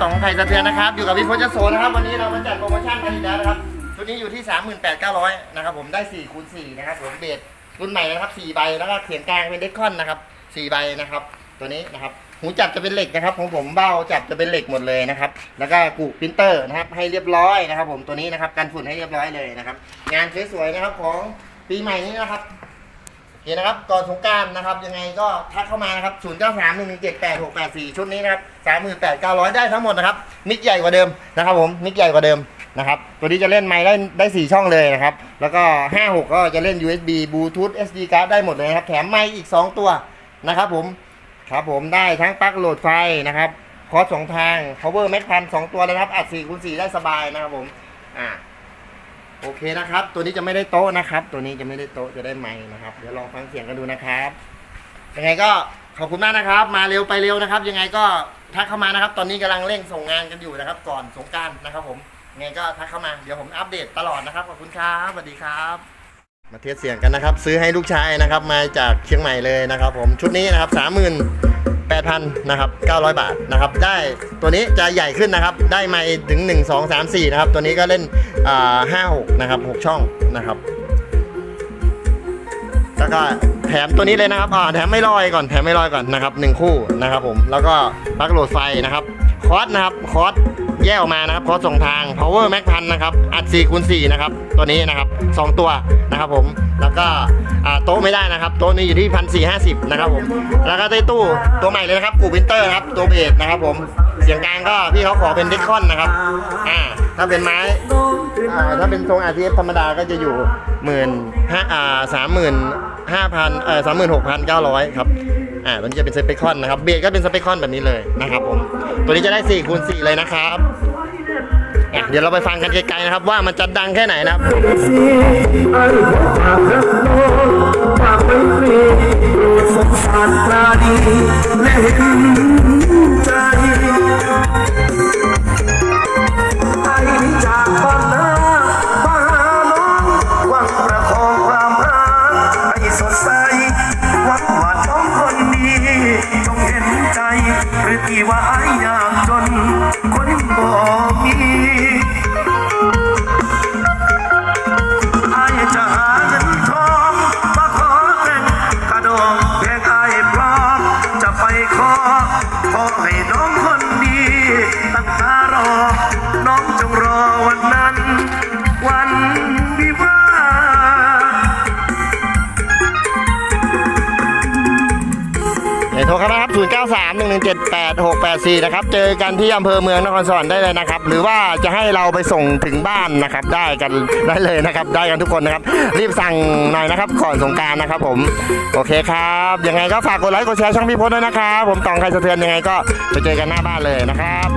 ต๋องไทยสะเทือนนะครับ อยู่กับพี่พจน์โสนะครับ วันนี้เรามาจัดโปรโมชั่นกันอีกแล้วนะครับชุดนี้อยู่ที่ 38,900นะครับผมได้4คูณ4นะครับผมเบสรุ่นใหม่นะครับ4ใบแล้วก็เขียงกลางเป็นเดคคอนนะครับ4ใบนะครับ ตัวนี้นะครับหูจับจะเป็นเหล็กนะครับของผมเบ้าจับจะเป็นเหล็กหมดเลยนะครับ แล้วก็กุปรินเตอร์นะครับ ให้เรียบร้อยนะครับ ผมตัวนี้นะครับกันฝุ่นให้เรียบร้อยเลยนะครับ งานสวยๆนะครับของปีใหม่นี้นะครับ เคนะครับก่อนสงการนะครับยังไงก็ทักเข้ามานะครับ0 9 3 1 1 7 8 6 8 4 ชุดนี้นะครับ38,900 ได้ทั้งหมดนะครับ มิกใหญ่กว่าเดิมนะครับผมมิกใหญ่กว่าเดิมนะครับตัวนี้จะเล่นไมค์ได้ได้ 4 ช่องเลยนะครับ แล้วก็ 56 ก็จะเล่น USB Bluetooth SD card ได้หมดเลยนะครับ แถมไมค์อีก 2 ตัวนะครับผมครับผมได้ทั้งปลั๊กโหลดไฟนะครับคอร์สสองทาง power max พันสองตัวเลยครับอัด4คูณ4ได้สบายนะครับผมอ่า โอเคนะครับ ตัวนี้จะไม่ได้โต๊ะนะครับ ตัวนี้จะไม่ได้โต๊ะจะได้ไม้นะครับ เดี๋ยวลองฟังเสียงกันดูนะครับยังไงก็ขอบคุณมากนะครับ มาเร็วไปเร็วนะครับ ยังไงก็ทักเข้ามานะครับ ตอนนี้กำลังเร่งส่งงานกันอยู่นะครับ ก่อนสงการนะครับ ผมยังไงก็ทักเข้ามาเดี๋ยวผมอัปเดตตลอดนะครับขอบคุณครับสวัสดีครับ มาเทสเสียงกันนะครับ ซื้อให้ลูกชายนะครับ มาจากเชียงใหม่เลยนะครับ ผมชุดนี้นะครับสามหมื่น แปดพันนะครับเก้าร้อยบาทนะครับได้ตัวนี้จะใหญ่ขึ้นนะครับ ได้มาถึงหนึ่งสองสามสี่นะครับ ตัวนี้ก็เล่นอ่าห้าหกนะครับหกช่องนะครับแล้วก็แถมตัวนี้เลยนะครับอ่าแถมไม่ลอยก่อนแถมไม่ลอยก่อนนะครับหนึ่งคู่นะครับผมแล้วก็ปลั๊กโหลดไฟนะครับคอร์สนะครับคอร์ส แยกออกมานะครับคอร์สส่งทาง power max พันนะครับ อัด4คูณ4นะครับ ตัวนี้นะครับสองตัวนะครับผม แล้วก็โต๊ะไม่ได้นะครับ โต๊ะนี้อยู่ที่พันสี่ห้าสิบนะครับผม แล้วก็ได้ตู้ตัวใหม่เลยนะครับกูวินเตอร์ครับ ตัวเบสนะครับผม เสียงกลางก็พี่เขาขอเป็นเดคอนนะครับ อ่า ถ้าเป็นไม้ อ่า ถ้าเป็นทรง RTF ธรรมดาก็จะอยู่หมื่นห้าอ่าสามหมื่นห้าพันเอ่อสามหมื่นหกพันเก้าร้อยครับ อ่าตัวนี้จะเป็นสเปคคอนนะครับ เบสก็เป็นสเปคคอนแบบนี้เลยนะครับผม ตัวนี้จะได้4คูณ4เลยนะครับอะเดี๋ยวเราไปฟังกันไกลๆนะครับ ว่ามันจะดังแค่ไหนนะครับ ไม่ฟรีโปรดสงสารปลาดีและเห็น หรือ 0931178684 นะครับ เจอกันที่อำเภอเมืองนครสวรรค์ได้เลยนะครับ หรือว่าจะให้เราไปส่งถึงบ้านนะครับ ได้กันได้เลยนะครับ ได้กันทุกคนนะครับ รีบสั่งหน่อยนะครับ ก่อนสงการนะครับผม โอเคครับ ยังไงก็ฝากกดไลค์ กดแชร์ช่องพี่พจน์ด้วยนะครับ ผมตองใครสะเทือนยังไงก็ไปเจอกันหน้าบ้านเลยนะครับ